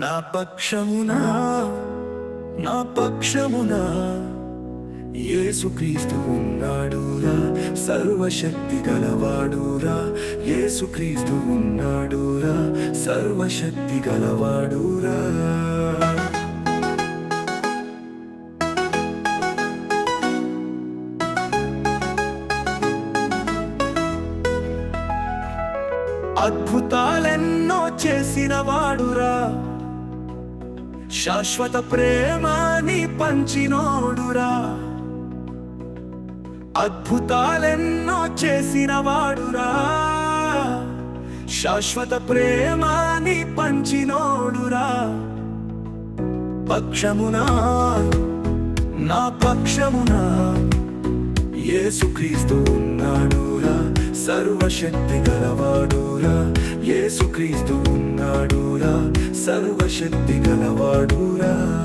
నా పక్షమునా నా పక్షమునా? యేసుక్రీస్తు ఉన్నాడురా సర్వశక్తి గలవాడురా. యేసుక్రీస్తు ఉన్నాడురా సర్వశక్తి గలవాడురా. అద్భుతాలెన్నో చేసిన వాడురా శాశ్వత ప్రేమని పంచినోడురా. అద్భుతాలెన్నో చేసిన వాడురా శాశ్వత ప్రేమని పంచినోడురా. పక్షమునా నా పక్షమునా యేసుక్రీస్తు ఉన్నాడురా. సర్వశక్తి గలవాడురా. యేసుక్రీస్తు ఉన్నాడురా సర్వశక్తి గలవాడురా.